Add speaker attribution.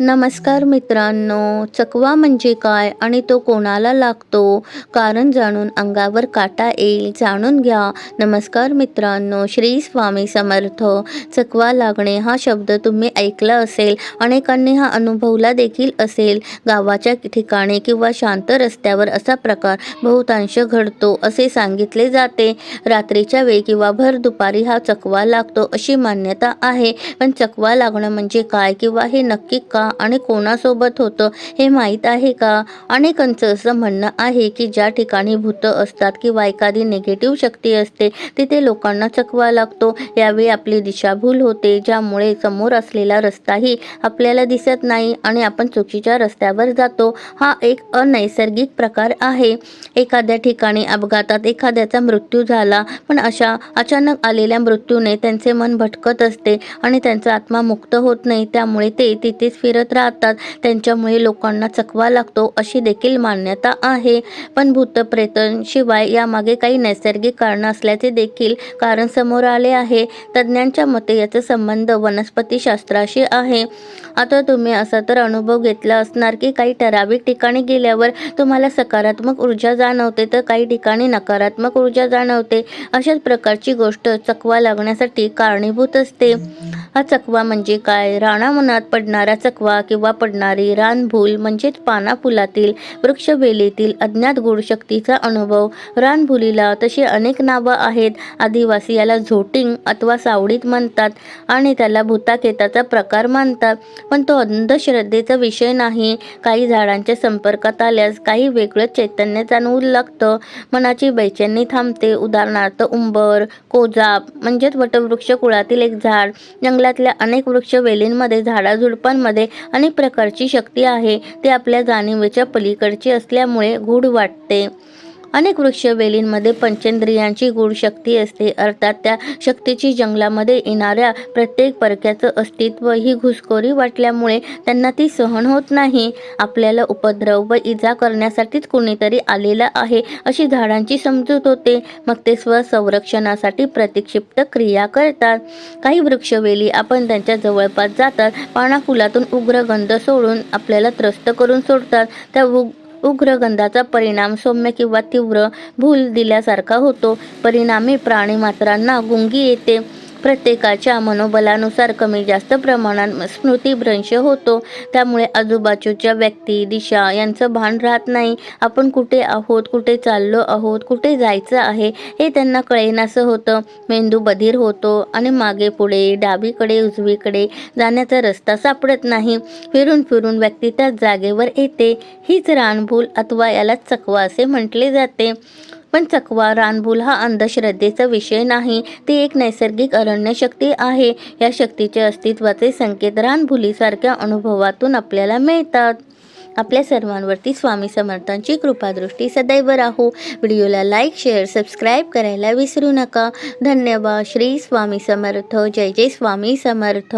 Speaker 1: नमस्कार मित्रांनो चकवा म्हणजे काय आणि तो कोणाला लागतो? कारण जाणून अंगावर काटा येईल जाणून घ्या. नमस्कार मित्रांनो श्री स्वामी समर्थ. चकवा लागणे हा शब्द तुम्ही ऐकला असेल अनेकांनी हा अनुभवला देखील असेल. गावाच्या ठिकाणी किंवा शांत रस्त्यावर असा प्रकार बहुतांश घडतो असे सांगितले जाते. रात्रीच्या वेळी किंवा भर दुपारी हा चकवा लागतो अशी मान्यता आहे. पण चकवा लागणं म्हणजे काय किंवा हे नक्की का? आणि कोणासोबत होतं हे माहीत आहे का? अनेकांचं असं म्हणणं आहे की ज्या ठिकाणी भूतं असतात किंवा एखादी निगेटिव्ह शक्ती असते तिथे लोकांना चकवा लागतो. यावेळी आपली दिशाभूल होते ज्यामुळे समोर असलेला रस्ताही आपल्याला दिसत नाही आणि आपण चुकीच्या रस्त्यावर जातो. हा एक अनैसर्गिक प्रकार आहे. एखाद्या ठिकाणी अपघातात एखाद्याचा मृत्यू झाला पण अशा अचानक आलेल्या मृत्यूने त्यांचे मन भटकत असते आणि त्यांचा आत्मा मुक्त होत नाही. त्यामुळे ते तिथेच फिरत राहतात. त्यांच्यामुळे लोकांना चकवा लागतो अशी देखील मान्यता आहे. पण भूतप्रेतांशिवाय यामागे काही नैसर्गिक कारणं असल्याचे देखील कारण समोर आले आहे. तज्ज्ञांच्या मते याचा संबंध वनस्पतीशास्त्राशी आहे. आता तुम्ही असा तर अनुभव घेतला असणार की काही ठराविक ठिकाणी गेल्यावर तुम्हाला सकारात्मक ऊर्जा जाणवते तर काही ठिकाणी नकारात्मक ऊर्जा जाणवते. अशाच प्रकारची गोष्ट चकवा लागण्यासाठी कारणीभूत असते. हा चकवा म्हणजे काय? राणा मनात पडणारा चकवा किंवा पडणारी रानभूल म्हणजेच पानाफुलातील वृक्षवेलीतील अज्ञात गूढशक्तीचा अनुभव. रानभुलीला तशी अनेक नावं आहेत. आदिवासी याला झोटिंग अथवा सावडीत म्हणतात आणि त्याला भूताकेताचा प्रकार मानतात. पण तो अंधश्रद्धेचा विषय नाही. काही झाडांच्या संपर्कात आल्यास काही वेगळं चैतन्य जाणवू लागतं. मनाची बैचेनी थांबते. उदाहरणार्थ उंबर कोजाप म्हणजेच वटवृक्ष कुळातील एक झाड. जंगलातल्या अनेक वृक्ष वेलींमध्ये झाडाझुडपांमध्ये अनेक प्रकारची शक्ती आहे ती आपल्या जाणीवेच्या पलीकडची असल्यामुळे गूढ वाटते. अनेक वृक्षवेलींमध्ये पंचेंद्रियांची गूढ शक्ती असते. अर्थात त्या शक्तीची जंगलामध्ये येणाऱ्या प्रत्येक परक्याचं अस्तित्व ही घुसखोरी वाटल्यामुळे त्यांना ती सहन होत नाही. आपल्याला उपद्रव व इजा करण्यासाठीच कुणीतरी आलेला आहे अशी झाडांची समजूत होते. मग ते स्वसंरक्षणासाठी प्रतिक्षिप्त क्रिया करतात. काही वृक्षवेली आपण त्यांच्या जवळपास जातात. पानाफुलातून उग्र गंध सोडून आपल्याला त्रस्त करून सोडतात. त्या उग उग्र गंधाचा परिणाम सौम्य किंवा तीव्र भूल दिल्यासारखा होतो. परिणामी प्राणीमात्रांना गुंगी येते. प्रत्येकाच्या मनोबलानुसार कमी जास्त प्रमाणात स्मृतिभ्रंश होतो. त्यामुळे आजूबाजूच्या व्यक्ती दिशा यांचं भान राहत नाही. आपण कुठे आहोत कुठे चाललो आहोत कुठे जायचं आहे हे त्यांना कळेनासं होतं. मेंदू बधीर होतो आणि मागे पुढे डावीकडे उजवीकडे जाण्याचा रस्ता सापडत नाही. फिरून फिरून व्यक्ती त्या जागेवर येते. हीच रानभूल अथवा याला चकवा असे म्हटले जाते. पण चकवा रानबुल हा अंधश्रद्धेचा विषय नाही. ती एक नैसर्गिक अरण्य शक्ती आहे. या शक्तीच्या अस्तित्वाचे संकेत रानभुलीसारख्या अनुभवातून आपल्याला मिळतात. आपल्या सर्वांवरती स्वामी समर्थांची कृपादृष्टी सदैव राहू. व्हिडिओला लाईक शेअर सबस्क्राईब करायला विसरू नका. धन्यवाद. श्री स्वामी समर्थ. जय जय स्वामी समर्थ.